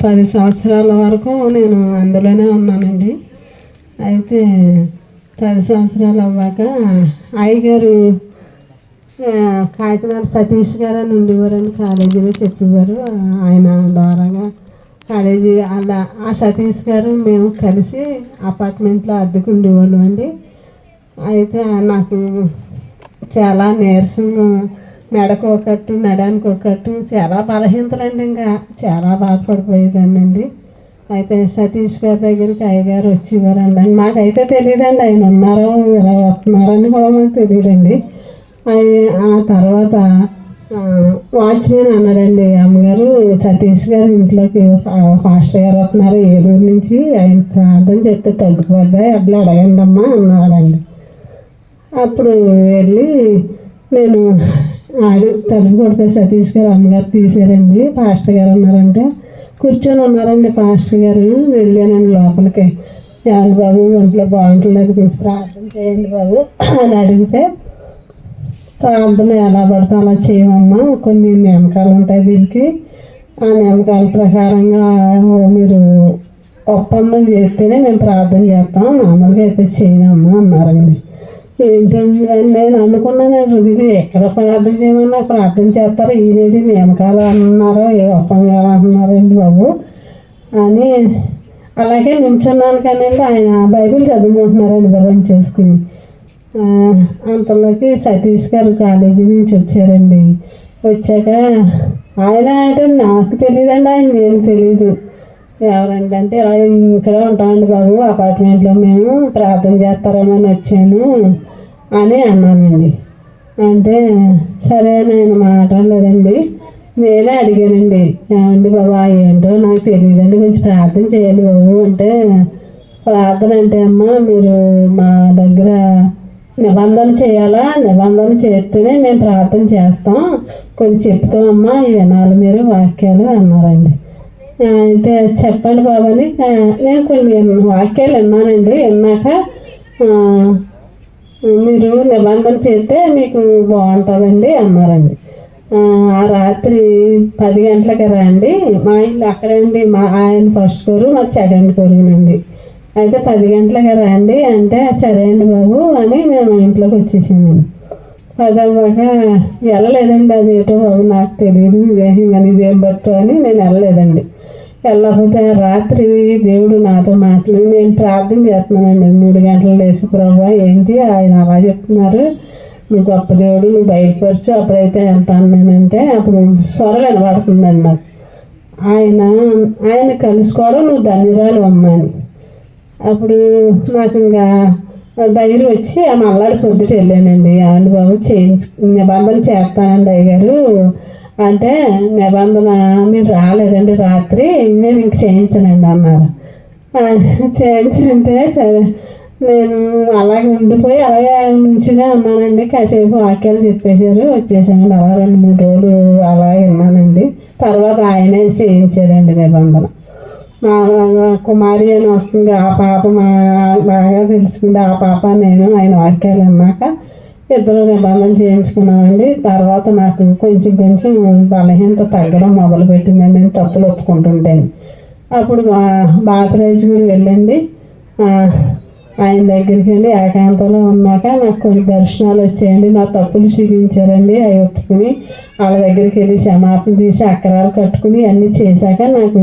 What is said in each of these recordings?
పది సంవత్సరాల వరకు నేను అందులోనే ఉన్నానండి. అయితే పది సంవత్సరాలు అవ్వాక అయ్యగారు కాకినాడ సతీష్ గారు అని ఉండేవారని కాలేజీలో చెప్పేవారు. ఆయన ద్వారాగా కాలేజీ అలా ఆ సతీష్ గారు మేము కలిసి అపార్ట్మెంట్లో అద్దెకుండేవాళ్ళం అండి అయితే నాకు చాలా నీరసంగా మెడకు ఒకట్టు నడానికి ఒకట్టు చాలా బలహీనతలండి ఇంకా. చాలా బాధపడిపోయేదానండి అయితే సతీష్ గారి దగ్గరికి అయ్యగారు వచ్చేవారండి మాకైతే తెలియదండి ఆయన ఉన్నారో ఇలా వస్తున్నారని కూడా మాకు తెలియదండి ఆ తర్వాత వాచ్మెన్ అన్నాడండి అమ్మగారు సతీష్ గారు ఇంట్లోకి ఫాస్టర్ గారు వస్తున్నారు ఏలూరు నుంచి ఆయన ప్రార్థన చేస్తే తగ్గిపోద్దా అట్లా అడగండి అమ్మా అన్నాడండి. అప్పుడు వెళ్ళి నేను ఆడి తలుపు కొడితే సతీష్ గారు అమ్మగారు తీసారండి పాస్టర్ గారు ఉన్నారంటే. కూర్చొని ఉన్నారండి పాస్టర్ గారు. వెళ్ళానండి లోపలికి ఏమండి బాబు ఒంట్లో బాగుంటుందని తీసి ప్రార్థన చేయండి బాబు అని అడిగితే ప్రార్థన ఎలా పడితే అలా చేయమమ్మా. కొన్ని నియమకాలు ఉంటాయి దీనికి. ఆ నియమకాల ప్రకారంగా మీరు ఒప్పందం చేస్తేనే మేము ప్రార్థన చేస్తాం. మామూలుగా అయితే చేయనమ్మా అన్నారండి. ఏంటండి? నేను అనుకున్నాను ఇది ఎక్కడ ప్రార్థన చేయమన్నా ప్రార్థన చేస్తారు? ఈనేటి నియమకాలు అంటున్నారు ఏ ఒప్పందాలు అంటున్నారండి బాబు? అని అలాగే నించున్నాను కానండి ఆయన బైబిల్ చదువుకుంటున్నారండి బలం చేసుకుని. అంతలోకి సతీష్ గారు కాలేజీ నుంచి వచ్చారండి. వచ్చాక ఆయన అంటే నాకు తెలియదండి ఆయన నేను తెలియదు ఎవరంటే ఇలా ఇక్కడే ఉంటామండి బాబు అపార్ట్మెంట్లో మేము ప్రార్థన చేస్తారేమో అని వచ్చాను అని అన్నానండి. అంటే సరే నేను మాట్లాడలేదండి. నేనే అడిగానండి ఏమండి బాబా ఏంటో నాకు తెలియదండి కొంచెం ప్రార్థన చేయాలి బాబు. అంటే ప్రార్థన అంటే అమ్మ మీరు మా దగ్గర నిబంధన చేయాలా? నిబంధన చేస్తేనే మేము ప్రార్థన చేస్తాం. కొంచెం చెప్తామమ్మా ఈ వినాలి మీరు వాక్యాలు అన్నారండి. అయితే చెప్పండి బాబు అని. నేను కొన్ని వాక్యాలు విన్నానండి. విన్నాక మీరు నిబంధన చేస్తే మీకు బాగుంటుందండి అన్నారండి. ఆ, రాత్రి పది గంటలకి రండి. మా ఇల్లు అక్కడండి మా ఆయన ఫస్ట్ కోరు మా సెకండ్ కోరునండి అయితే పది గంటలకి రండి అంటే సరే అండి బాబు అని నేను మా ఇంట్లోకి వచ్చేసానండి. పదవ్వక వెళ్ళలేదండి. అది ఏటో బాబు నాకు తెలియదు. ఇదేం అని ఇదేం బట్టు అని నేను వెళ్ళలేదండి. వెళ్ళకపోతే రాత్రి దేవుడు నాతో మాట్లాడి నేను ప్రార్థన చేస్తున్నానండి. మూడు గంటలు లేచి ప్రభా ఏంటి ఆయన అలా చెప్తున్నారు? నువ్వు గొప్ప దేవుడు నువ్వు బయటపరిచి అప్పుడైతే వెళ్తాను నేనంటే అప్పుడు స్వర వినబడుతుందండి నాకు. ఆయన ఆయన కలుసుకోవడం నువ్వు ధన్యురాలు అమ్మాని అప్పుడు నాకు ఇంకా ధైర్యం వచ్చి ఆ పొద్దుట వెళ్ళానండి. ఆవిడ బాబు చేయించు నిబంధన చేస్తానండి అయ్యగారు. అంటే నిబంధన మీరు రాలేదండి రాత్రి నేను ఇంక చేయించనండి అన్నారు. చేయించంటే సరే నేను అలాగే ఉండిపోయి అలాగే నుంచినే ఉన్నానండి. కాసేపు వాక్యాలు చెప్పేశారు వచ్చేసానండి అలా రెండు మూడు రోజులు అలాగే ఉన్నానండి. తర్వాత ఆయనే చేయించారండి నిబంధన మా కుమారి అని వస్తుంది ఆ పాప మా బాగా తెలుసుకుంది. ఆ పాప నేను ఆయన వాక్యాలు అన్నాక ఇద్దరు నిబంధన చేయించుకున్నామండి. తర్వాత నాకు కొంచెం కొంచెం బలహీనత తగ్గడం మొదలుపెట్టిందండి నేను తప్పులు ఒప్పుకుంటుంటాను అప్పుడు మా బాపరాజు గుడి వెళ్ళండి. ఆయన దగ్గరికి వెళ్ళి ఏకాంతంలో ఉన్నాక నాకు కొన్ని దర్శనాలు వచ్చాయండి. నా తప్పులు చూపించారండి. అవి ఒప్పుకుని వాళ్ళ దగ్గరికి వెళ్ళి క్షమాపణ తీసి అక్కరాలు కట్టుకుని అన్నీ చేశాక నాకు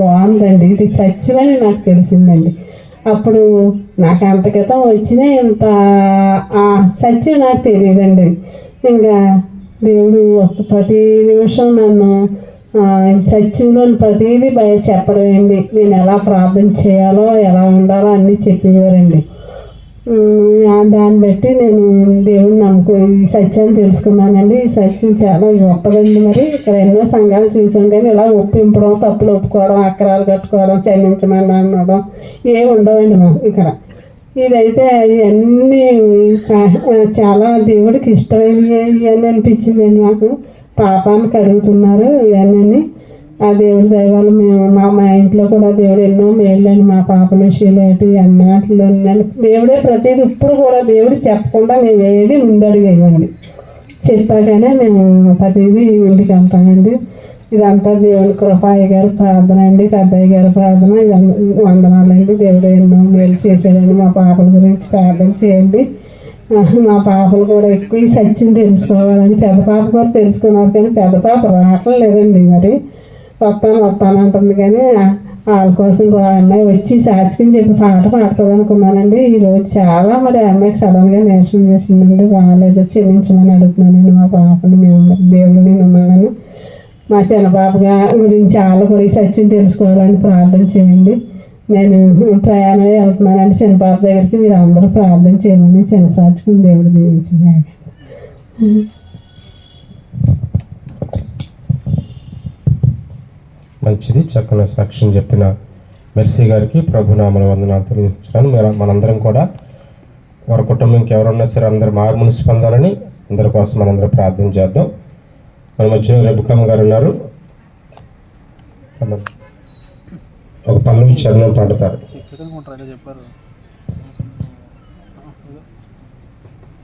బాగుందండి. ఇది సత్యమని నాకు తెలిసిందండి. అప్పుడు నాకు అంత క్రితం వచ్చిన ఇంత ఆ సత్యం నాకు తెలియదండి. ఇంకా దేవుడు ప్రతి నిమిషం నన్ను ఆ, ఈ సత్యంలోని చెప్పడం అండి నేను ఎలా ప్రార్థన చేయాలో ఎలా ఉండాలో అన్నీ చెప్పేవారండి. దాన్ని బట్టి నేను దేవుని నమ్ముకో ఈ సత్యాన్ని తెలుసుకున్నానండి. ఈ సత్యం చాలా గొప్పదండి మరి. ఇక్కడ ఎన్నో సంఘాలు చూసాం కానీ ఇలా ఒప్పింపడం తప్పులు ఒప్పుకోవడం అక్రాలు కట్టుకోవడం క్షమించమని అనడం ఏమి ఉండవండి మాకు ఇక్కడ. ఇదైతే ఇవన్నీ చాలా దేవుడికి ఇష్టమైనవి అని అనిపించిందండి మాకు. పాపాన్ని కడుగుతున్నారు ఇవన్నీ ఆ దేవుడి దైవాలు మేము మా మా ఇంట్లో కూడా దేవుడు ఎన్నో మేళ్ళని మా పాపల విషయంలో ఏంటి అన్నట్లు దేవుడే ప్రతిదీ ఇప్పుడు కూడా దేవుడు చెప్పకుండా మేము ఏది ముందడుగు చెప్పాకనే మేము ప్రతిదీ ఇంటికి వెళ్తామండి. ఇదంతా దేవుడి కృపాయి గారి ప్రార్థన అండి పెద్దయ్య గారి ప్రార్థన ఇదంతా వందనాలండి. దేవుడు ఎన్నో మేలు చేశాడండి. మా పాపల గురించి ప్రార్థన చేయండి. మా పాపలు కూడా ఎక్కువ సత్యం తెలుసుకోవాలని పెద్ద పాప కూడా తెలుసుకున్నారు కానీ పెద్ద పాప రావట్లేదండి మరి. వస్తాను వస్తాను అంటుంది కానీ వాళ్ళ కోసం అమ్మాయి వచ్చి సాక్షిని చెప్పి పాట పాడుతుంది అనుకున్నానండి ఈరోజు చాలా మరి అమ్మాయికి సడన్గా నేర్చుకుని చేసిందండి. బాగాలేదు క్షమించమని అడుగుతున్నానండి మా పాపని మేము దేవుడిని మిమ్మల్ని మా చిన్నబాబుగా గురించి వాళ్ళు కూడా ఈ సత్యం తెలుసుకోవాలని ప్రార్థన చేయండి. నేను ప్రయాణం వెళ్తున్నానండి చిన్న దగ్గరికి. మీరు అందరూ ప్రార్థన చేయండి. చిన్న సాచుకుని దేవుడిని మంచిది చక్కని సాక్ష్యం చెప్పిన మెర్సీ గారికి ప్రభునామల వందనాలు తెలియజేస్తున్నాను. మనందరం కూడా వారి కుటుంబంకి ఎవరున్నా సరే అందరు మార్మునిసి పొందాలని అందరి కోసం మనందరం ప్రార్థన చేద్దాం. మన మధ్యలో రెబ్బకమ్మ గారు ఉన్నారు. ఒక పల్లవి చరణం పాడతారు. చెప్పారు.